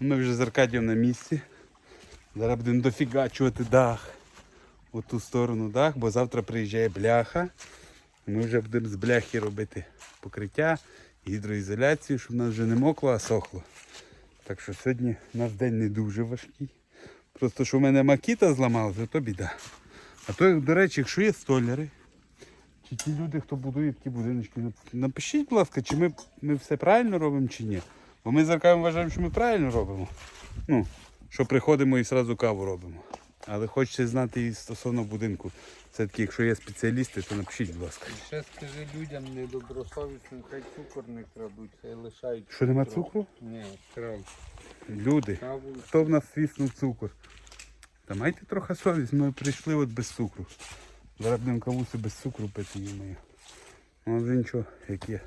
Ми вже з Аркадієм на місці. Зараз будемо дофігачувати дах. У ту сторону дах, бо завтра приїжджає бляха. Ми вже будемо з бляхи робити покриття, гідроізоляцію, щоб нас вже не мокло, а сохло. Так що сьогодні наш день не дуже важкий. Просто що в мене макіта зламалася, то біда. А то, до речі, якщо є столяри, чи ті люди, хто будує такі будиночки, напишіть, будь ласка, чи ми, ми все правильно робимо, чи ні. Бо ми з Аркадієм вважаємо, що ми правильно робимо. Ну, що приходимо і одразу каву робимо. Але хочеться знати і стосовно будинку. Все-таки, якщо є спеціалісти, то напишіть, будь ласка. І ще скажи людям недобросовісним, хай цукор не крадуть, хай лишають. Що нема цукру. Ні, крав. Люди, Каву. хто в нас свіснув цукор? Та майте трохи совість, ми прийшли от без цукру. Зараз будемо кавусю без цукру пити їм. Ну вже нічого, як є.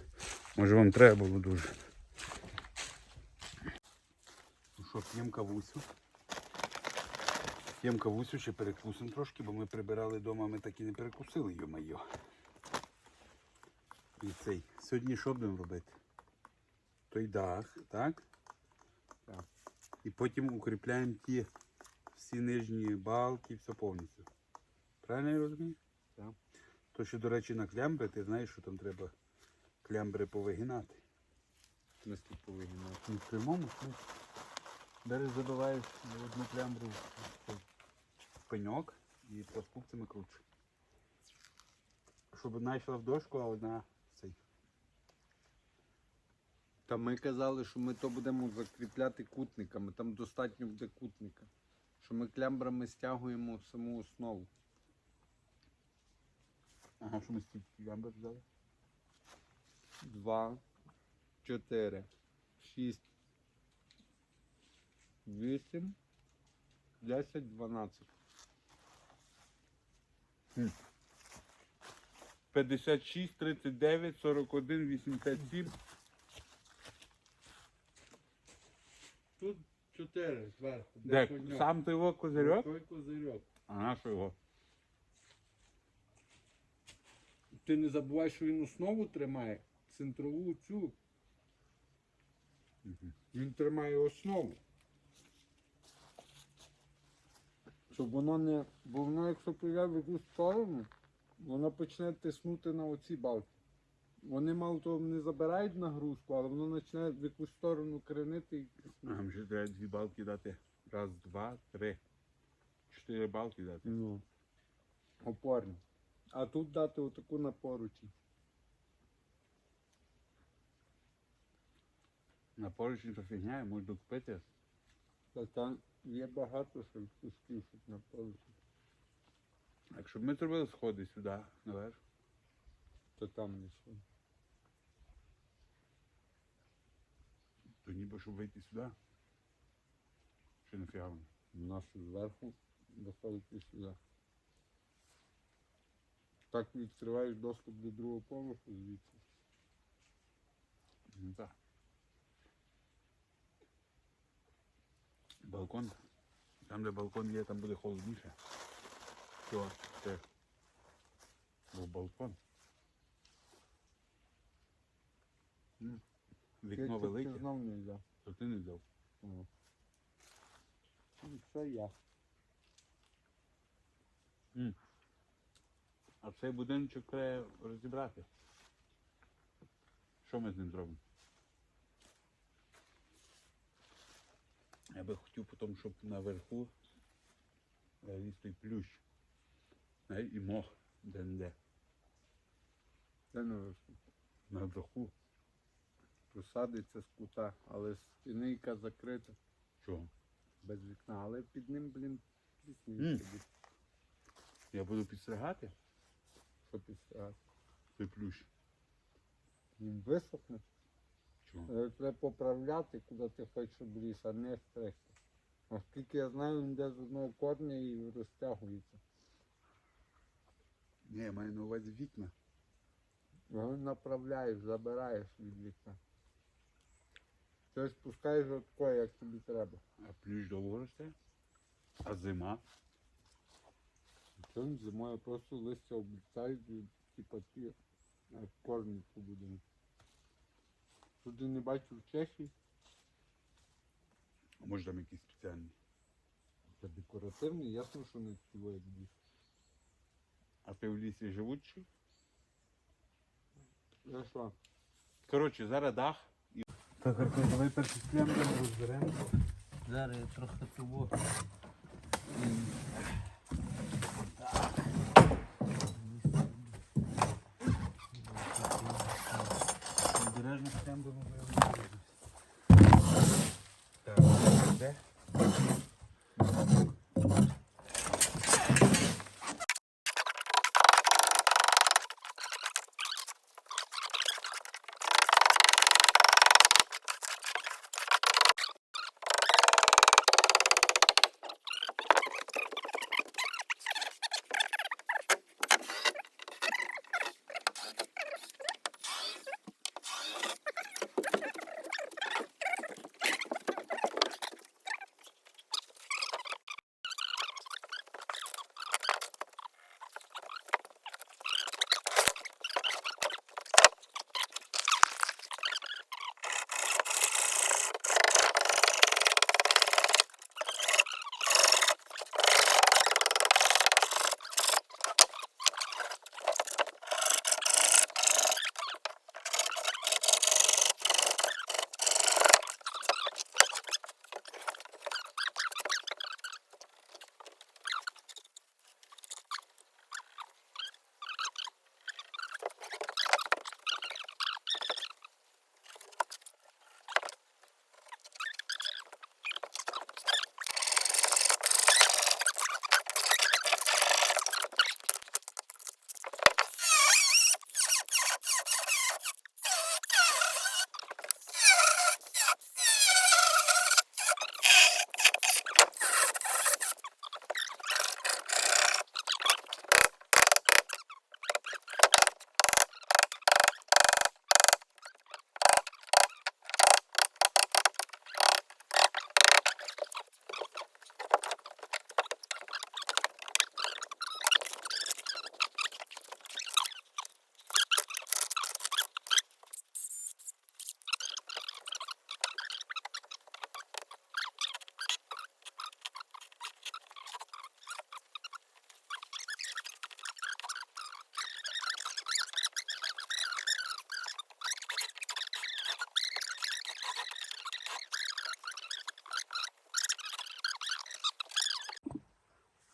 Може вам треба було дуже. Ну що, п'ємо кавусю. П'ємо кавусю, ще перекусимо трошки, бо ми прибирали вдома, ми так і не перекусили, йо-майо. І цей. Сьогодні що будемо робити? Той дах, так? Так. І потім укріпляємо ті всі нижні балки, все повністю. Правильно я розумію? Так. То, що, до речі, на клямбри, ти знаєш, що там треба клямбри повигинати. Мислі повинні. Ну, в прямому смислі. Береш, забиваєш одну клямбру в пеньок і пласкупцями круче. Щоб одна йшла в дошку, а одна в цей. Та ми казали, що ми то будемо закріпляти кутниками, там достатньо буде кутника. Що ми клямбрами стягуємо саму основу. Ага, що ми стільки клямбр взяли? Два, чотири, шість, вісім, десять, дванадцять. 56, 39, 41, 87. Тут чотири зверху. Де? Сам ти його козирьок? Той козирьок. А на що його? Ти не забувай, що він основу тримає, центрову цю. Він тримає основу. Щоб воно не. Бо воно, якщо піде в якусь сторону, воно почне тиснути на оці балки. Вони мало того не забирають нагрузку, але воно почне в якусь сторону кренити і тиснути. Нам ще треба дві балки дати. Раз, два, три. Чотири балки дати. Ну, опорні. А тут дати отаку на поручі. На поручні то фігня, можна купити. Та там є багато що кусків щоб на поручі. Якщо б ми зробили сходи сюди, наверх. То там не що. То ніби щоб вийти сюди. Чи нафіга воно? У нас зверху доходити сюди. Так відкриваєш доступ до другого поверху звідси. Ну так. Балкон. Там, де балкон є, там буде холодніше. Що? Це. Бо балкон. М. Вікно Ти- ти велике, знов не взяв. то ти не взяв. О. Ну, Це я. А цей будиночок треба розібрати. Що ми з ним зробимо? Я би хотів потім, щоб наверху ліс той плющ. І мох де-не-де. Це не вийшло. Наверху. Посадиться з кута, але стінийка закрита Чого? без вікна. Але під ним, блін, сидить. Я буду підстригати Що підстригати? той плющ. Він висохне. Е, Треба поправляти, куди ти хочеш щоб ліс, а не стригти. Оскільки я знаю, він йде з одного корня і розтягується. Ні, я маю на увазі вікна. Його направляєш, забираєш від вікна. Ти спускаєш отко, як тобі треба. А плющ довго росте. А зима. Чому зимою просто листя облітають і типу ті е, корні побудені. Туди не бачив в Чехії. А може там якийсь спеціальний. Це декоративний, ясно, що не цього як ліс. А ти в лісі живучий? Я що? Коротше, зараз дах. Так, Аркадій, давай перший склям розберемо. Зараз я трохи того. Обережно склям будемо Так,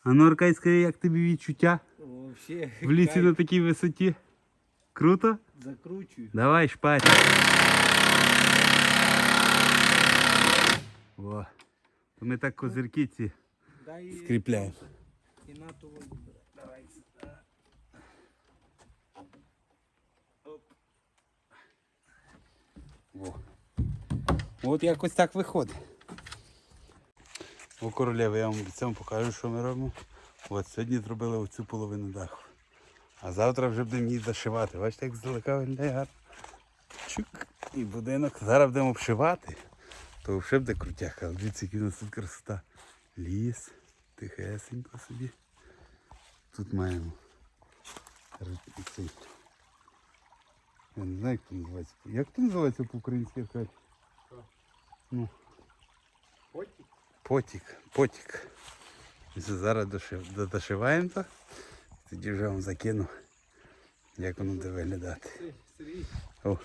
А ну, Аркадій, скажи, як тобі відчуття Вообще, в лісі на такій висоті? Круто? закручую. Давай, шпарь. Во. То ми так козирки ці Дай скріпляємо. і на того відбирай. Давай сюди. Во. От якось так виходить. О, королева, я вам обіцяв покажу, що ми робимо. От сьогодні зробили оцю половину даху. А завтра вже будемо її зашивати. Бачите, як здалека виглядає гарно. Чук. І будинок. Зараз будемо обшивати. То вже буде крутяк. Але дивіться, який у нас тут красота. Ліс. Тихесенько собі. Тут маємо. Цей. Я не знаю, як це називається. Як це називається по-українськи? Ну, Потік? потік, зараз дошив, дошиваємо то. Тоді вже вам закину, як воно буде виглядати. О,